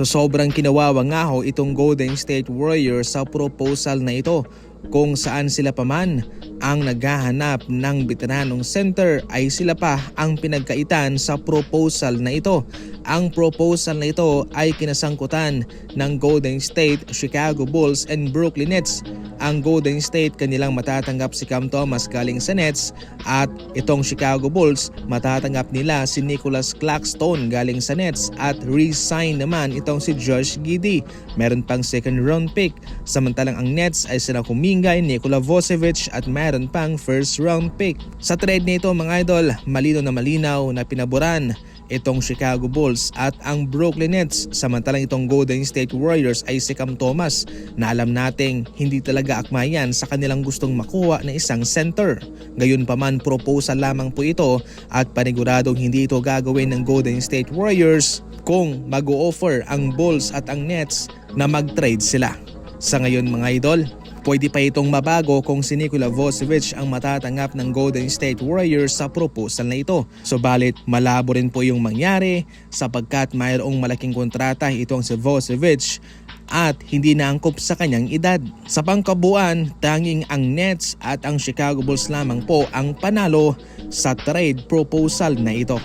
So sobrang kinawawa nga ho itong Golden State Warriors sa proposal na ito kung saan sila pa man ang naghahanap ng veteranong center ay sila pa ang pinagkaitan sa proposal na ito. Ang proposal na ito ay kinasangkutan ng Golden State, Chicago Bulls and Brooklyn Nets. Ang Golden State kanilang matatanggap si Cam Thomas galing sa Nets at itong Chicago Bulls matatanggap nila si Nicholas Claxton galing sa Nets at re-sign naman itong si Josh Giddey. Meron pang second round pick samantalang ang Nets ay sila Kumingay, Nikola Vucevic at meron pang first round pick. Sa trade nito mga idol, malino na malinaw na pinaboran itong Chicago Bulls at ang Brooklyn Nets samantalang itong Golden State Warriors ay si Cam Thomas na alam nating hindi talaga akma yan sa kanilang gustong makuha na isang center. Gayon pa man proposal lamang po ito at paniguradong hindi ito gagawin ng Golden State Warriors kung mag-o-offer ang Bulls at ang Nets na mag-trade sila. Sa ngayon mga idol, Pwede pa itong mabago kung si Nikola Vucevic ang matatanggap ng Golden State Warriors sa proposal na ito. Subalit malabo rin po yung mangyari sapagkat mayroong malaking kontrata itong si Vucevic at hindi naangkop sa kanyang edad. Sa pangkabuuan, tanging ang Nets at ang Chicago Bulls lamang po ang panalo sa trade proposal na ito.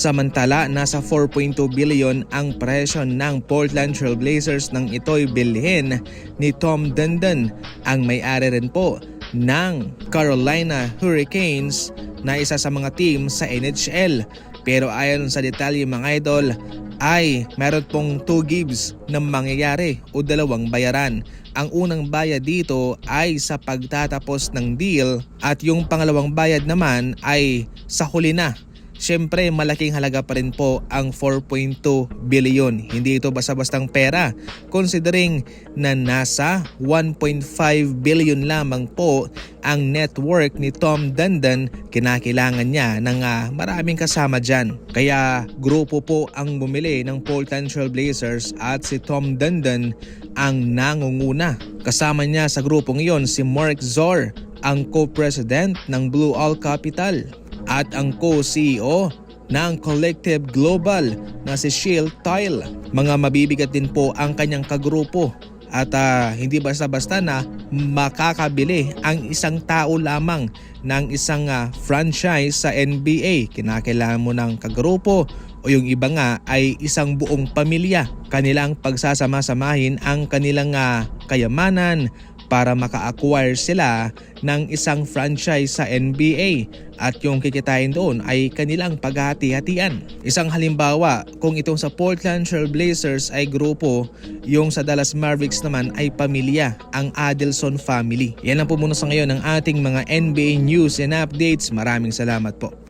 Samantala, nasa 4.2 billion ang presyo ng Portland Trail Blazers nang ito'y bilhin ni Tom Dundon, ang may-ari rin po ng Carolina Hurricanes na isa sa mga team sa NHL. Pero ayon sa detalye mga idol, ay meron pong 2 gives na mangyayari o dalawang bayaran. Ang unang bayad dito ay sa pagtatapos ng deal at yung pangalawang bayad naman ay sa huli na Siyempre malaking halaga pa rin po ang 4.2 billion. Hindi ito basta-bastang pera considering na nasa 1.5 billion lamang po ang network ni Tom Dundon. Kinakailangan niya ng uh, maraming kasama dyan. Kaya grupo po ang bumili ng Portland Trail Blazers at si Tom Dundon ang nangunguna. Kasama niya sa grupong iyon si Mark Zor, ang co-president ng Blue All Capital at ang co-CEO ng Collective Global na si Shield Tile. Mga mabibigat din po ang kanyang kagrupo at uh, hindi basta-basta na makakabili ang isang tao lamang ng isang uh, franchise sa NBA. Kinakailangan mo ng kagrupo o yung iba nga ay isang buong pamilya. Kanilang pagsasama-samahin ang kanilang uh, kayamanan, para maka-acquire sila ng isang franchise sa NBA at yung kikitain doon ay kanilang paghati-hatian. Isang halimbawa, kung itong sa Portland Trail Blazers ay grupo, yung sa Dallas Mavericks naman ay pamilya, ang Adelson family. Yan lang po muna sa ngayon ang ating mga NBA news and updates. Maraming salamat po.